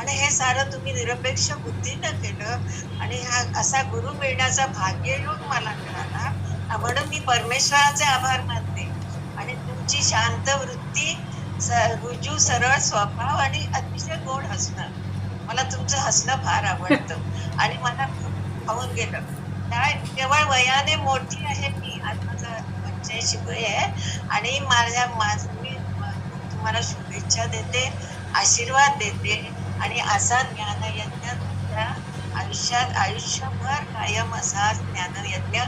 आणि हे सारं तुम्ही निरपेक्ष बुद्धीनं केलं आणि हा असा गुरु मिळण्याचा भाग्ययोग मला मिळाला. म्हणून मी परमेश्वराचे आभार मानते. आणि तुमची शांत वृत्ती रुजू सरळ स्वभाव आणि अतिशय गोड हसणं. मला तुमचं हसणं फार आवडतं. आणि मला खूप खाऊन गेलं. काय केवळ वयाने मोठी आहे मी आज माझं पंच्याऐंशी वय आहे आणि माझ्या माझ मी तुम्हाला शुभेच्छा देते आशीर्वाद देते. आणि असा ज्ञानयज्ञ तुमच्या आयुष्यात आयुष्यभर कायम असा ज्ञानयज्ञ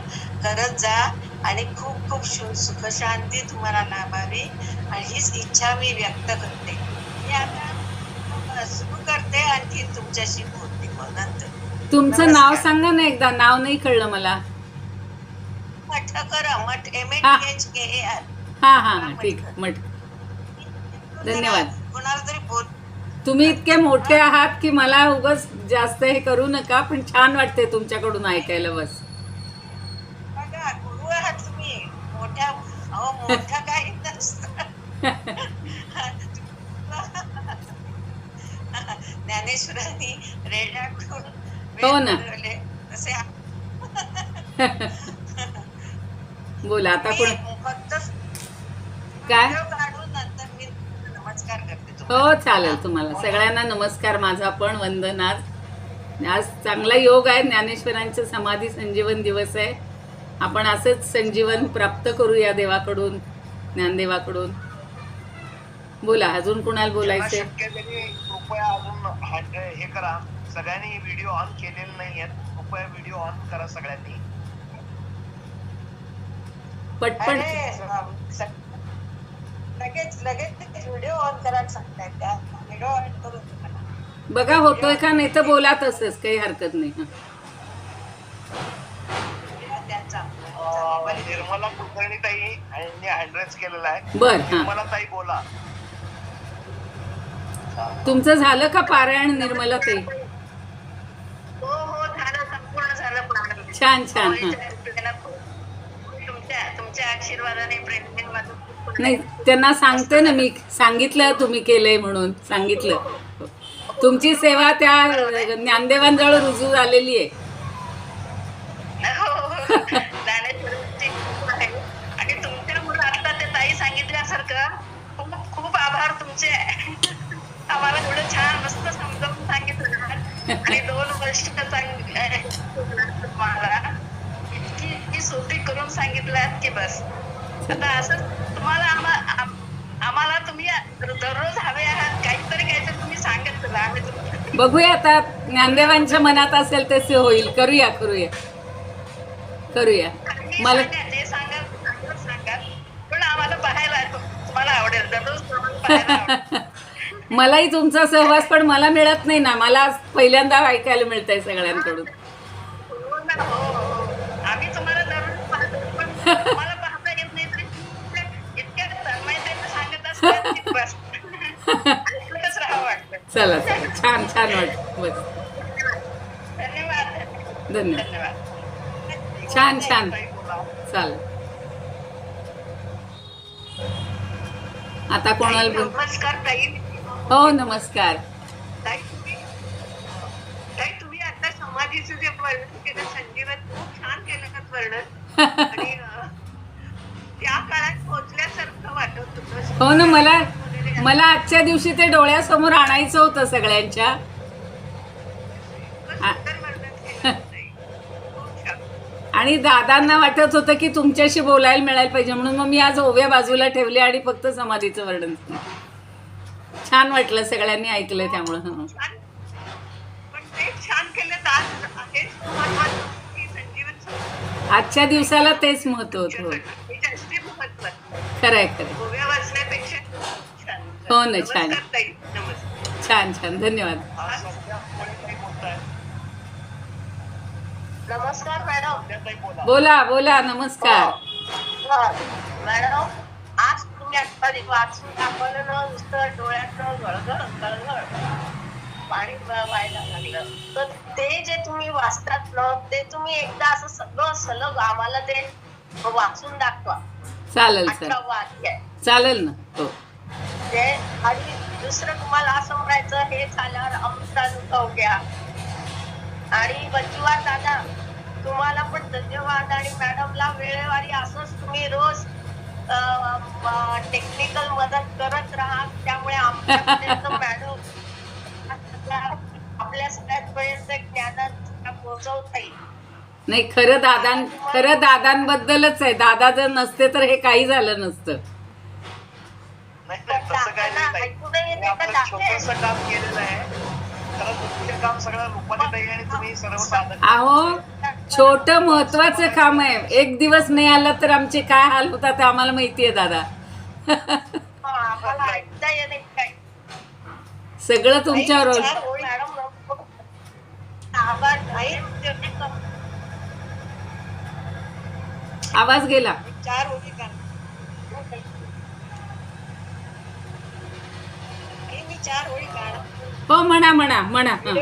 करत जा आणि खूप खूप सुखशांती तुम्हाला लाभावी आणि हीच इच्छा मी व्यक्त करते. मी आता सुरू करते आणखी तुमच्याशी बोलते मग नंतर तुमचं नाव. सांगा ना एकदा नाव नाही कळलं मला. मठकर मठ M H K A R हा. हा ठीक मट. धन्यवाद. कोणाला तरी बोल तुम्ही इतके मोठे आहात की मला उगच जास्त हे करू नका पण छान वाटते तुमच्याकडून ऐकायला बस. बघा गुरु आहात तुम्ही. मोठ्या अहो मोठं काही नसतं. ज्ञानेश्वरांनी रेड्याकडून हो ना. बोला आता मी कोण फक्त काय व्हिडिओ काढून नंतर मी नमस्कार करते. हो चालेल तुम्हाला. सगळ्यांना नमस्कार. माझा पण वंदन. आज आज चांगला योग आहे. ज्ञानेश्वरांचं समाधी संजीवन दिवस आहे. आपण असंच संजीवन प्राप्त करूया देवाकडून ज्ञानदेवाकडून. बोला अजून कुणाला तरी कृपया अजून हे करा. सगळ्यांनी व्हिडिओ ऑन केलेले नाहीयेत कृपया व्हिडिओ ऑन करा सगळ्यांनी. पटपट. लगेच लगेच व्हिडिओ ऑन करायला सांगतायत त्या. व्हिडिओ ऑन करून तुम्हाला. बघा होतोय का नाही तर बोला तसंच काही हरकत नाही. हं. त्यांचा. अं, निर्मला कुलकर्णी ताई यांनी हँडरेस केलेला आहे. बर हा. निर्मला ताई बोला. तुमचं झालं का पारायण निर्मला ताई हो हो झालं संपूर्ण झालं छान छान हा. तुमच्या तुमच्या आशीर्वादाने प्रेमाने माझं खूप नाही त्यांना सांगते ना मी सांगितलं तुम्ही केलंय म्हणून सांगितलं तुमची सेवा त्या ज्ञानदेवांजवळ रुजू झालेली आहे हो, हो. ज्ञानेश्वरांची खूप आहे. आणि तुमच्यामुळे आता ते ताई सांगितल्यासारखं खूप खूप आभार तुमचे आम्हाला एवढं छान मस्त समजावून सांगितलं. आणि दोन वर्ष सांग तुम्हाला इतकी इतकी सोपी सांगितलं की बस. आता असं तुम्हाला आम्हा- आम- आम्हाला तुम्ही दररोज हवे आहात काहीतरी काहीतरी तुम्ही सांगत आम्ही बघूया आता ज्ञानदेवांच्या मनात असेल तसे होईल. करूया करूया. करूया. मला सांगा, जे सांगाल चांगलं सांगा. पण आम्हाला पाहायला तुम्हाला आवडेल. दररोज. मलाही तुमचा सहवास पण मला मिळत नाही ना. मला आज पहिल्यांदा ऐकायला मिळतंय सगळ्यांकडून हो ना, हो, हो. आम्ही तुम्हाला दररोज पाहतो तुम्हाला पाहता येत नाही तरी इतक्या- तन्मयतेने सांगत असतात की बस. ऐकतच राहावं वाटतं. चला चला. छान छान वाटत बस. धन्यवाद. धन्यवाद. धन्यवाद. छान छान. चालेल. आता कोणाला बोल नमस्कार ताई. हो नमस्कार. ताई तुम्ही ताई तुम्ही आता समाधीचं जे वर्णन केलं संजीवन खूप छान केलं ना वर्णन आणि अं, त्या काळात पोहोचल्यासारखं वाटत होतं हो ना मला मला आजच्या दिवशी ते डोळ्यासमोर आणायचं होतं सगळ्यांच्या. आणि दादांना वाटत होतं की तुमच्याशी बोलायला मिळायला पाहिजे म्हणून मग मी आज ओव्या बाजूला ठेवले आणि फक्त समाधीचं वर्णन छान वाटलं सगळ्यांनी ऐकलं त्यामुळं छान. केलं आजच्या दिवसाला तेच महत्त्व होतं. हो. हे खरंय खरंय. गोव्या वाचण्यापेक्षा छान. हो ना, छान. नमस्कार ताई नमस्कार. छान छान. धन्यवाद. हा? नमस्कार मॅडम. ताई बोला बोला बोला नमस्कार मॅडम आज तुम्ही आता वाचून दाखवलं ना नुसतं डोळ्यातनं गळगळ गळगळ. पाणी व्हायला लागलं. तर ते जे तुम्ही वाचतात ना ते तुम्ही एकदा असं सगळं सलग आम्हाला ते वाचून दाखवा. चालेल चालेल. अठरावा अध्याय चालेल ना? हो. ते आणि दुसरं तुम्हाला असं म्हणायचं हे झाल्यावर अमृता हो गया आणि बच्चूवार दादा तुम्हाला पण धन्यवाद. आणि मॅडमला वेळेवारी असंच तुम्ही रोज टेक्निकल मदत करत राहा. त्यामुळे मॅडम आपल्या सगळ्यांपर्यंत ज्ञानात पोहोचवता येईल. नाही खरं दादां खरं दादांबद्दलच आहे. दादा जर नसते तर हे काही झालं नसतं. नाही नाही, तसं काय नाही ताई. ऐकू नाही येते मी आपलं का छोटस काम केलेलं आहे. खरं मुख्य काम सगळं रुपाली ताई आणि तुम्ही सर्व साधन अहो छोटं महत्वाचं काम आहे. एक दिवस नाही आलं तर आमचे काय हाल होतात ते आम्हाला माहिती आहे दादा. आम्हाला ऐकता येत नाही काय सगळं तुमच्यावर चार ओळी मॅडम आवाज गेला. चार ओळी का मी चार ओळी काढ. हो म्हणा म्हणा म्हणा. म्हणा.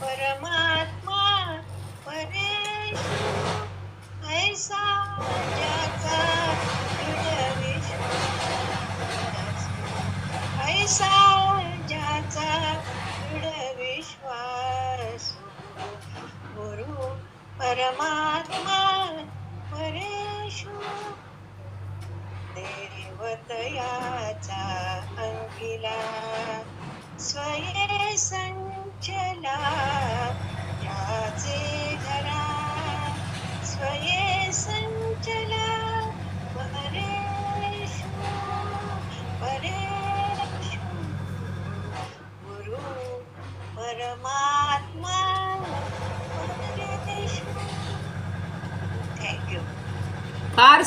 परमात्मा परेशु आत्मा परेशु। देवतयाचा अंकिला स्वये संचला याचे घरा स्वये संचला।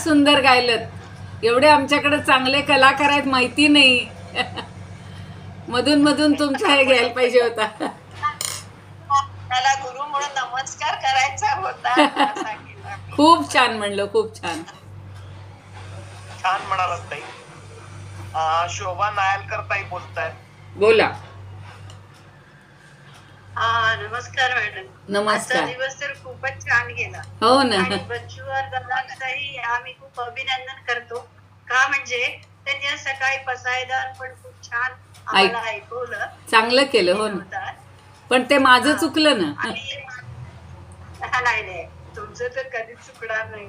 सुंदर गायलत. एवढे आमच्याकडे चांगले कलाकार आहेत माहिती नाही. मधून मधून तुमचा हे घ्यायला पाहिजे होता. मला गुरु म्हणून नमस्कार करायचा होता. खूप छान म्हणलं खूप छान. छान म्हणालात ताई. शोभा नायलकर ताई बोलतायत. बोला. हा नमस्कार मॅडम. नमस्कार. दिवस तर खूपच छान गेला. हो ना. आणि बच्चूवर दादांचाही आम्ही खूप अभिनंदन करतो. का म्हणजे त्यांनी सकाळी पसायदान पण खूप छान आम्हाला ऐकवलं. चांगलं केलं हो ना. पण ते माझं चुकलं ना. हा, नाही नाही. तुमचं तर कधीच चुकणार नाही.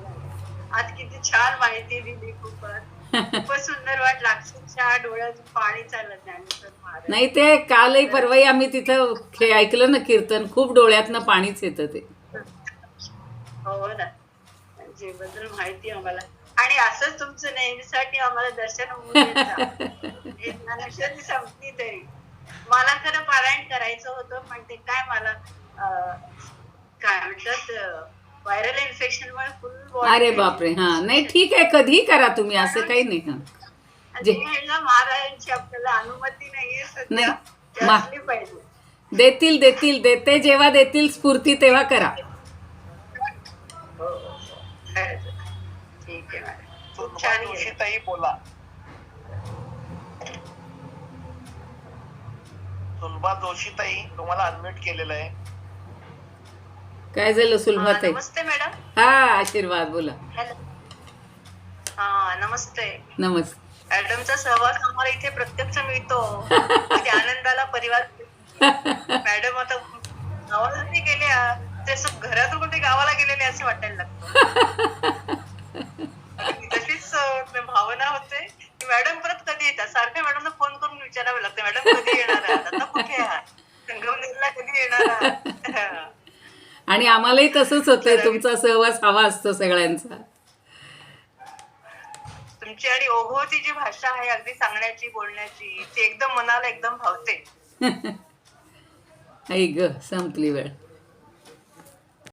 आज किती छान माहिती दिली खूपच. खूपच सुंदर वाटलं. अक्षरशः डोळ्यातून पाणी चालत ज्ञानेश्वर महाराज. नाही ते कालही परवाही आम्ही तिथं ऐकलं ना कीर्तन खूप डोळ्यातनं पाणीच येतं ते. हो ना. जे बद्दल माहिती आम्हाला. आणि असंच तुमचं नेहमीसाठी आम्हाला दर्शन होऊ देत जा. हे ज्ञानेश्वरी संपली तरी. मला खरं पारायण करायचं होतं पण ते काय मला अं, काय म्हणतात व्हायरल इन्फेक्शन मुळे फुल अरे बापरे हा नाही ठीक आहे कधीही करा तुम्ही असं काही नाही हा जे- महाराजांची आपल्याला अनुमती नाहीये सध्या नाही. ती मा- असली पाहिजे देतील देतील देते जेव्हा देतील स्फूर्ती तेव्हा करा हो, हो. खरंच. ठीक आहे मॅडम खूप छान. ताई बोला सुनभा जोशी ताई तुम्हाला अनम्यूट केलेलं आहे काय झालं सुलभाताई नमस्ते मॅडम. हा आशीर्वाद बोला. हॅलो. हा नमस्ते. नमस्ते. मॅडमचा सहवास आम्हाला इथे प्रत्यक्ष मिळतो. म्हणजे आनंदाला परिवार. मॅडम आता गावाला नाही गेल्या ते असं घरातून कुठे गावाला गेलेले असे वाटायला लागतं. आणि तशीच अं, भावना होते की मॅडम परत कधी येतात? सारख्या मॅडमला फोन करून विचारावं लागतं. मॅडम कधी येणार आहात? आता कुठे आहात? संगमनेरला कधी येणार आहात? आणि आम्हालाही तसंच होतंय. तुमचा सहवास हवा असतो सगळ्यांचा. तुमची आणि ओघवती जी भाषा आहे अगदी सांगण्याची बोलण्याची ती एकदम मनाला एकदम भावते. आई ग संपली वेळ.